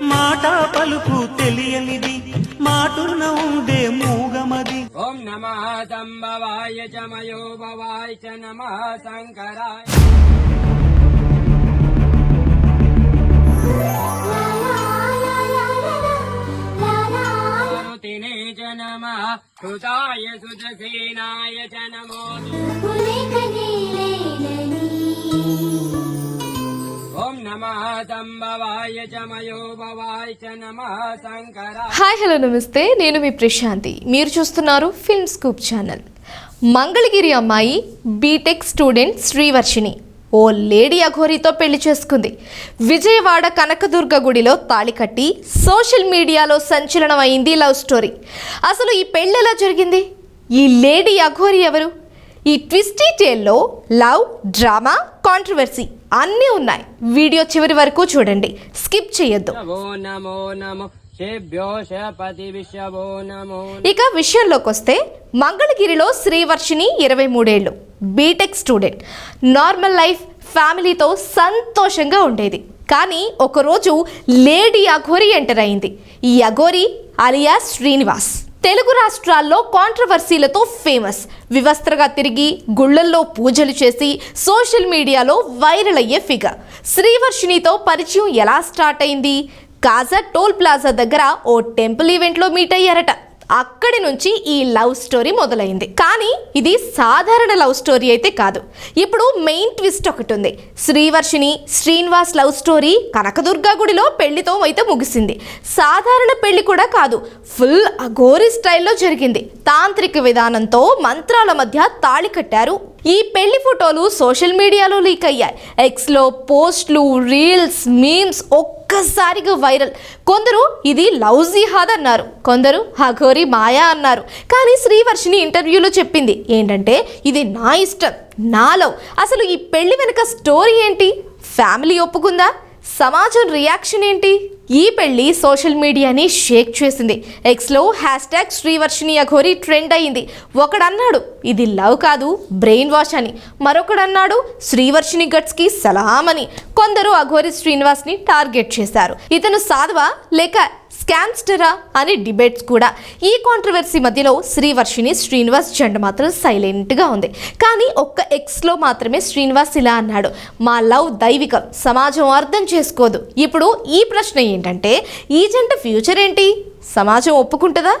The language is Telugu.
మాట పలుకు తెలియనిది మాటున ఉండే మూగమది. ఓం నమ సంభవాయ చ మయో భవాయ చ నమ శంకరాయ. నమ కృతాయ సుజసేనాయ చ నమో హాయ్ హలో నమస్తే. నేను మీ ప్రశాంతి. మీరు చూస్తున్నారు ఫిల్మ్ స్కూప్ ఛానల్. మంగళగిరి అమ్మాయి బీటెక్ స్టూడెంట్ శ్రీవర్షిణి ఓ లేడీ అఘోరితో పెళ్ళి చేసుకుంది. విజయవాడ కనకదుర్గ గుడిలో తాళి కట్టి సోషల్ మీడియాలో సంచలనం అయింది లవ్ స్టోరీ. అసలు ఈ పెళ్ళి ఎలా జరిగింది? ఈ లేడీ అఘోరి ఎవరు? ఈ ట్విస్టీ టేల్లో లవ్ డ్రామా కాంట్రవర్సీ అన్నీ ఉన్నాయి. వీడియో చివరి వరకు చూడండి. స్కిప్ చేయొద్దు. ఇక విషయంలోకి వస్తే మంగళగిరిలో శ్రీవర్షిని ఇరవై మూడేళ్ళు. BTech student. నార్మల్ లైఫ్ ఫ్యామిలీతో సంతోషంగా ఉండేది. కానీ ఒకరోజు లేడీ అఘోరి ఎంటర్ అయింది. ఈ అఘోరి అలియా శ్రీనివాస్. తెలుగు రాష్ట్రాల్లో కాంట్రవర్సీలతో ఫేమస్. వివస్త్రగా తిరిగి గుళ్ళల్లో పూజలు చేసి సోషల్ మీడియాలో వైరల్ అయ్యే ఫిగర్. శ్రీవర్షినితో పరిచయం ఎలా స్టార్ట్ అయింది? కాజా టోల్ ప్లాజా దగ్గర ఓ టెంపుల్ ఈవెంట్లో మీట్ అయ్యారట. అక్కడి నుంచి ఈ లవ్ స్టోరీ మొదలైంది. కానీ ఇది సాధారణ లవ్ స్టోరీ అయితే కాదు. ఇప్పుడు మెయిన్ ట్విస్ట్ ఒకటి ఉంది శ్రీవర్షిని శ్రీనివాస్ లవ్ స్టోరీ కనకదుర్గ గుడిలో పెళ్ళితో అయితే ముగిసింది. సాధారణ పెళ్ళి కూడా కాదు ఫుల్ అఘోరి స్టైల్లో జరిగింది. తాంత్రిక విధానంతో మంత్రాల మధ్య తాళి కట్టారు ఈ పెళ్ళి ఫోటోలు సోషల్ మీడియాలో లీక్ అయ్యాయి. ఎక్స్లో పోస్ట్లు రీల్స్ మీమ్స్ ఒక్కసారిగా వైరల్. కొందరు ఇది లవ్ జిహాద్ అన్నారు. కొందరు హఘోరి మాయా అన్నారు. కానీ శ్రీవర్షిని ఇంటర్వ్యూలో చెప్పింది ఏంటంటే ఇది నా ఇష్టం నా లవ్. అసలు ఈ పెళ్ళి వెనుక స్టోరీ ఏంటి? ఫ్యామిలీ ఒప్పుకుందా? సమాజం రియాక్షన్ ఏంటి? ఈ పెళ్ళి సోషల్ మీడియాని షేక్ చేసింది. ఎక్స్లో hash tag Srivarshini Aghori trend అయింది ఒకడన్నాడు ఇది లవ్ కాదు బ్రెయిన్ వాష్ అని. మరొకడన్నాడు శ్రీవర్షిణి గట్స్కి సలాం అని. కొందరు అఘోరి శ్రీనివాస్ని టార్గెట్ చేశారు. ఇతను సాధవా లేక స్కామ్స్టరా అని డిబేట్స్ కూడా. ఈ కాంట్రవర్సీ మధ్యలో శ్రీవర్షిని శ్రీనివాస్ జెండ మాత్రం సైలెంట్గా ఉంది. కానీ ఒక్క ఎక్స్లో మాత్రమే శ్రీనివాస్ ఇలా అన్నాడు. మా లవ్ దైవికం సమాజం అర్థం చేసుకోదు. ఇప్పుడు ఈ ప్రశ్న ఏంటంటే ఈ జంట ఫ్యూచర్ ఏంటి? సమాజం ఒప్పుకుంటుందా?